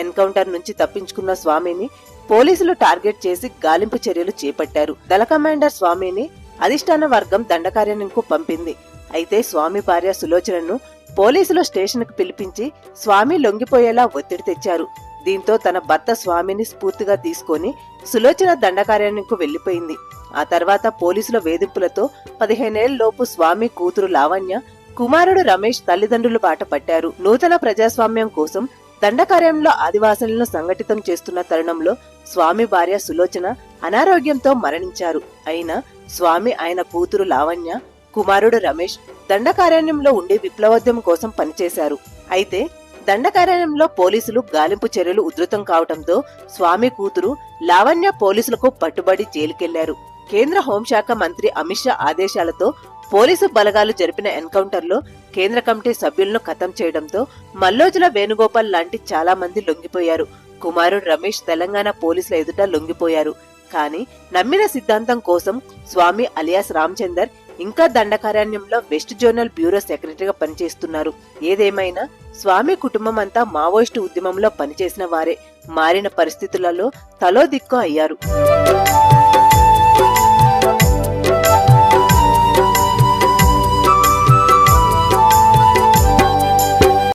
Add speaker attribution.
Speaker 1: Encounter నుంచి తప్పించుకున్న స్వామిని పోలీసులు టార్గెట్ చేసి గాలింపు చర్యలు చేపట్టారు. దళ కమాండర్ స్వామిని అధిష్టాన వర్గం దండకార్యానికి పంపింది. అయితే స్వామి భార్య సులోచనను పోలీసులు స్టేషన్కు పిలిపించి స్వామి లొంగిపోయేలా ఒత్తిడి తెచ్చారు. దీంతో తన భర్త స్వామిని స్ఫూర్తిగా తీసుకొని సులోచన దండకార్యానికి వెళ్ళిపోయింది ఆ తర్వాత పోలీసుల వేధింపులతో పదిహేనేళ్ళలోపు స్వామి కూతురు లావణ్య కుమారుడు రమేష్ తల్లిదండ్రులు బాట పట్టారు. నూతన ప్రజాస్వామ్యం కోసం దండకార్యంలో ఆదివాసులను సంఘటితం చేస్తున్న తరుణంలో స్వామి భార్య సులోచన అనారోగ్యంతో మరణించారు. అయినా స్వామి ఆయన కూతురు లావణ్య కుమారుడు రమేష్ దండకారణ్యంలో ఉండి విప్లవోద్యమం కోసం పనిచేశారు. అయితే దండకారణ్యంలో పోలీసులు గాలింపు చర్యలు ఉధృతం కావడంతో స్వామి కూతురు లావణ్య పోలీసులకు పట్టుబడి జైలుకెళ్ళారు. కేంద్ర హోంశాఖ మంత్రి అమిత్ షా ఆదేశాలతో పోలీసు బలగాలు జరిపిన ఎన్కౌంటర్లో కేంద్ర కమిటీ సభ్యులను ఖతం చేయడంతో మల్లోజుల వేణుగోపాల్ లాంటి చాలా మంది లొంగిపోయారు. కుమారుడు రమేష్ తెలంగాణ పోలీసుల ఎదుట లొంగిపోయారు. కానీ నమ్మిన సిద్ధాంతం కోసం స్వామి అలియాస్ రామచందర్ ఇంకా దండకారణ్యంలో వెస్ట్ జోనల్ బ్యూరో సెక్రటరీగా పనిచేస్తున్నారు. ఏదేమైనా స్వామి కుటుంబం అంతా మావోయిస్టు ఉద్యమంలో పనిచేసిన వారే. మారిన పరిస్థితులలో తలో దిక్కు అయ్యారు.